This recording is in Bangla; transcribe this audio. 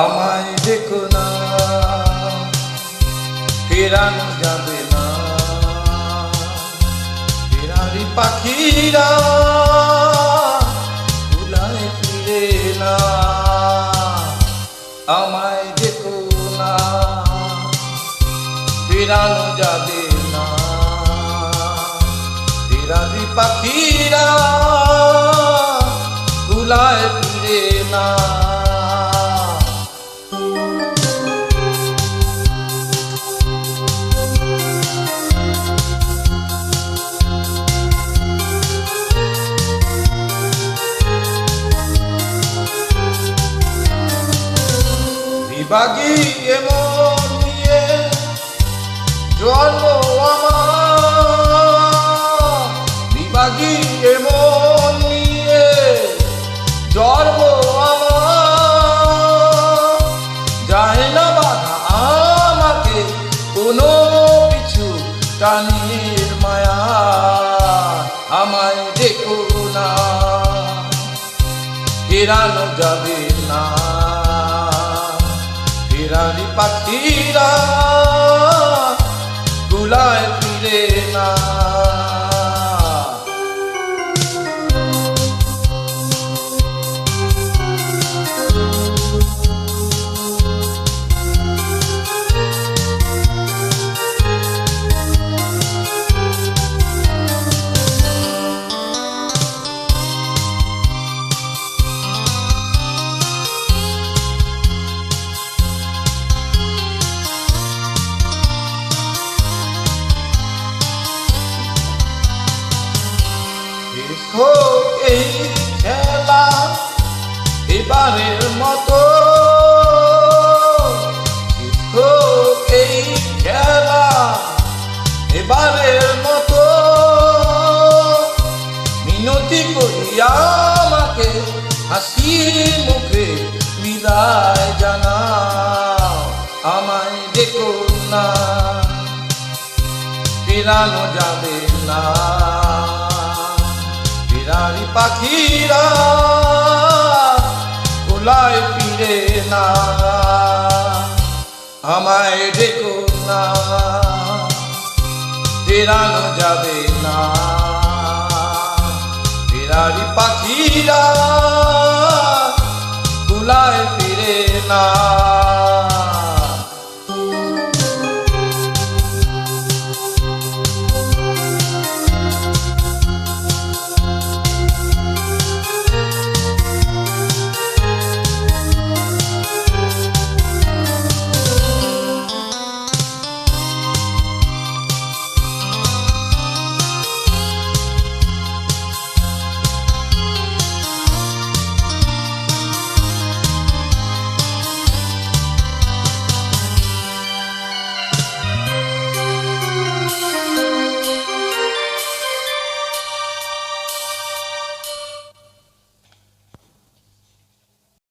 আমায় দেখো না, ফেরানো যাবে না। ফেরারি পাখিরা ভুলায় ফিরে না। আমায় দেখো না, ফেরানো যাবে না। ফেরারি পাখিরা বিভাগী এমন নিয়ে জন্ম আমার। বিভাগী এমন নিয়ে যায় না আমাকে কোনো কিছু টানির মায়া। আমায় দেখো না, ফেরানো যাবে না। পাখিরা গুলায় দেখো এই খেলা এবারের মতো। এই খেলা এবারের মতো। মিনতি করিয়া আমাকে হাসি মুখে বিদায় জানাও, আমায় দেখো না, ফেরানো যাবে না। পাখিরা গোলায় ফিরে না। আমায় ডেকো না, ফেরানো যাবে না। বিরারি পাখিরা গোলায় ফিরে না।